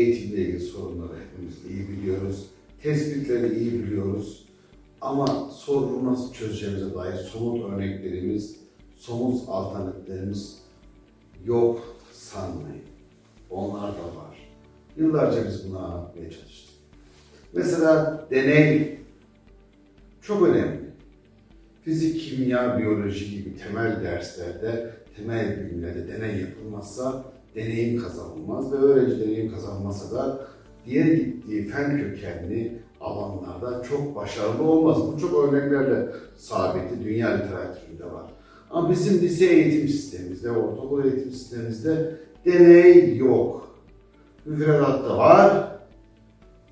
eğitimle ilgili sorunları hepimiz iyi biliyoruz. Tespitleri iyi biliyoruz. Ama sorunu nasıl çözeceğimize dair somut örneklerimiz, somut alternatiflerimiz yok sanmayın. Onlar da var. Yıllarca biz bunu anlatmaya çalıştık. Mesela deney çok önemli. Fizik, kimya, biyoloji gibi temel derslerde, temel bilimlerde deney yapılmazsa deneyim kazanılmaz ve öğrenci deneyim kazanmasa da diğer gittiği fen kökenli alanlarda çok başarılı olmaz. Bu çok örneklerle sabitli, dünya literatüründe var. Ama bizim lise eğitim sistemimizde, ortaokul eğitim sistemimizde deney yok. Müfredatta var,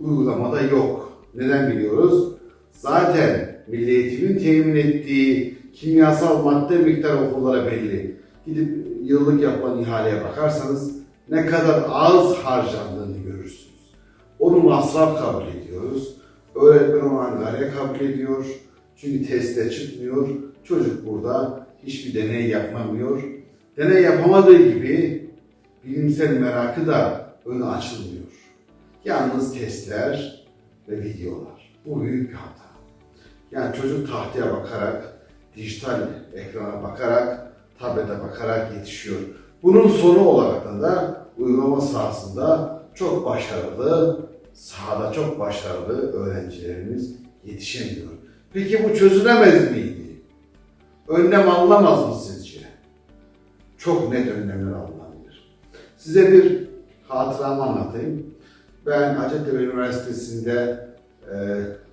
uygulamada yok. Neden biliyoruz? Zaten Milli Eğitim'in temin ettiği kimyasal madde miktarı okullara belli. Gidip yıllık yapılan ihaleye bakarsanız ne kadar az harcandığını görürsünüz. Onu masraf kabul ediyoruz. Öğretmen onu angarya kabul ediyor. Çünkü testte çıkmıyor. Çocuk burada hiçbir deney yapamıyor. Deney yapamadığı gibi bilimsel merakı da önü açılmıyor. Yalnız testler ve videolar. Bu büyük bir hata. Yani çocuk tahtaya bakarak, dijital ekrana bakarak, tablete bakarak yetişiyor. Bunun sonu olarak da uygulama sahasında çok başarılı, sahada çok başarılı öğrencilerimiz yetişemiyor. Peki bu çözülemez miydi? Önlem alınamaz mı sizce? Çok net önlemler alınabilir. Size bir hatıramı anlatayım. Ben Hacettepe Üniversitesi'nde e,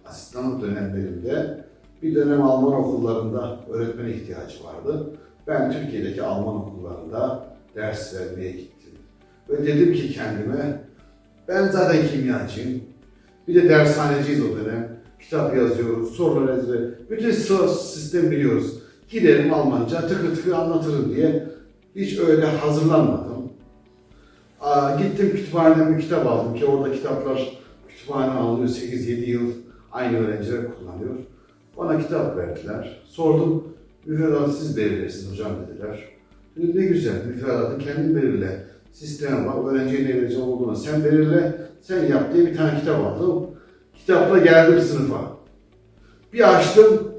asistanlık dönemlerimde bir dönem Alman okullarında öğretmen ihtiyacı vardı. Ben Türkiye'deki Alman okullarında ders vermeye gittim. Ve dedim ki kendime, ben zaten kimyacıyım. Bir de dershaneciyiz o dönem. Kitap yazıyoruz, sorular ezber. Bütün sistemi biliyoruz. Giderim Almanca tıkır tıkır anlatırım diye hiç öyle hazırlanmadım. Aa, gittim kütüphaneden bir kitap aldım ki orada kitaplar kütüphane alınıyor 8-7 yıl aynı öğrenciler kullanıyor. Bana kitap verdiler. Sordum, müfredatı siz belirlersiniz hocam dediler. Dedim, ne güzel, müfredatı kendin belirle. Sistem var, öğrenciye ne vereceğim olduğunu sen belirle, sen yap diye bir tane kitap aldım. Kitapla geldim sınıfa. Bir açtım,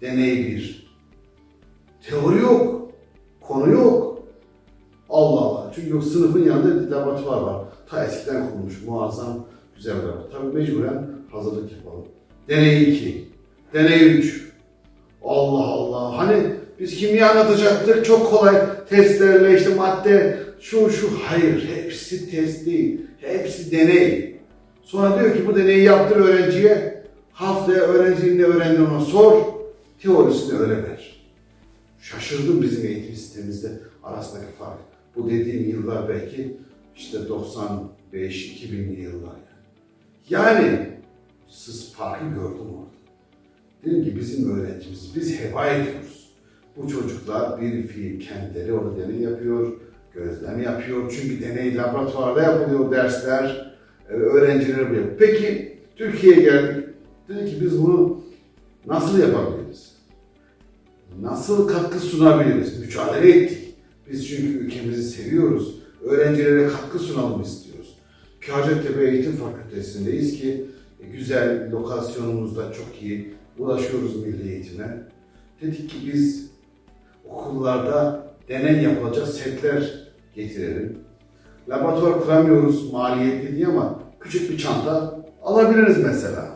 deney bir. Teori yok, konu yok. Allah Allah. Çünkü yok, sınıfın yanında laboratuvar var. Ta eskiden kurulmuş, muazzam güzel bir laboratuvar. Tabii mecburen hazırlık yapalım. Deney 2, deney 3. Allah Allah. Hani biz kimya anlatacaktık çok kolay testlerle işte madde şu şu hayır hepsi test değil. Hepsi deney. Sonra diyor ki bu deneyi yaptır öğrenciye. Haftaya öğrencinin ne öğrendiğini ona sor. Teorisini öyle ver. Şaşırdım bizim eğitim sistemimizde arasındaki fark. Bu dediğim yıllar belki işte 95-2000'li yıllar. Yani siz farkı gördüm orada. Dedim ki bizim öğrencimiz, biz heba ediyoruz. Bu çocuklar bir fiil kendileri orada deney yapıyor, gözlem yapıyor. Çünkü deney laboratuvarda yapılıyor dersler, e, öğrenciler yapıyor. Peki Türkiye'ye geldik. Dedi ki biz bunu nasıl yapabiliriz? Nasıl katkı sunabiliriz? Mücadele ettik. Biz çünkü ülkemizi seviyoruz. Öğrencilere katkı sunalım istiyoruz. Ki Hacettepe Eğitim Fakültesindeyiz ki e, güzel, lokasyonumuzda çok iyi, ulaşıyoruz milli eğitime. Dedik ki biz okullarda deney yapılacak setler getirelim. Laboratuvar kuramıyoruz maliyetli diye ama küçük bir çanta alabiliriz mesela.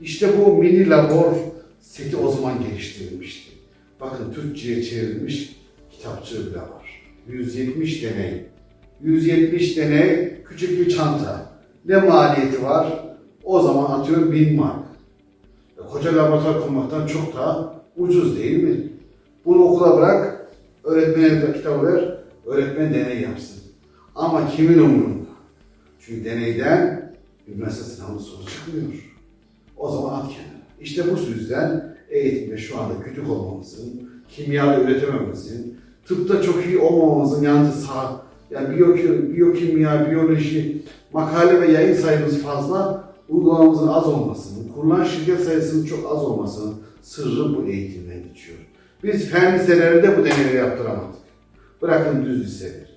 İşte bu mini labor seti o zaman geliştirilmişti. Bakın Türkçe'ye çevrilmiş kitapçığı bile var. 170 deney. 170 deney küçük bir çanta. Ne maliyeti var? O zaman atıyorum 1000 mark. Koca laboratuvar kurmaktan çok daha ucuz değil mi? Bunu okula bırak, öğretmene de kitabı ver, öğretmen deney yapsın. Ama kimin umurunda? Çünkü deneyden üniversite sınavı soru çıkmıyor. O zaman at kenara. İşte bu yüzden eğitimde şu anda kötü olmamızın, kimya üretemememizin, tıpta çok iyi olmamamızın yanı sağ, yani biyokimya, biyoloji, makale ve yayın sayımız fazla, uygulamamızın az olmasının, kurulan şirket sayısının çok az olmasının sırrı bu eğitimden geçiyor. Biz fen liselerinde bu deneyleri yaptıramadık. Bırakın düz liseleri.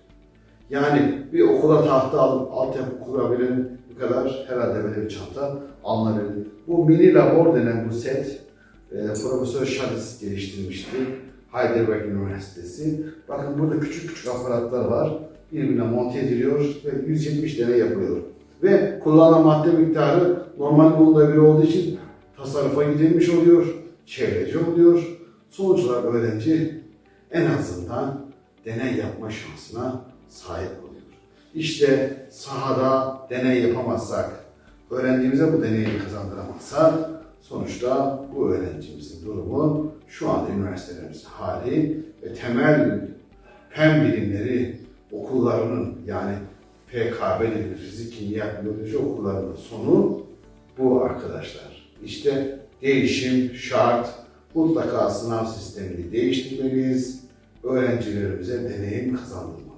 Yani bir okula tahta alıp altyapı kurabilen Bu kadar herhalde böyle bir çanta alınabilir. Bu mini labor denen bu set e, Profesör Şadis geliştirmişti. Heidelberg Üniversitesi. Bakın burada küçük küçük aparatlar var. Birbirine monte ediliyor ve 170 deney yapılıyor. Ve kullanılan madde miktarı normal onda bir olduğu için tasarrufa gidilmiş oluyor, çevreci oluyor. Sonuç olarak öğrenci en azından deney yapma şansına sahip oluyor. İşte sahada deney yapamazsak, öğrencimize bu deneyi kazandıramazsak sonuçta bu öğrencimizin durumu şu anda üniversitelerimizin hali ve temel fen bilimleri okullarının yani PKB dediğimiz fizik, kimya, biyoloji okullarının sonu bu arkadaşlar. İşte değişim şart. Mutlaka sınav sistemini değiştirmeliyiz. Öğrencilerimize deneyim kazandırmalıyız.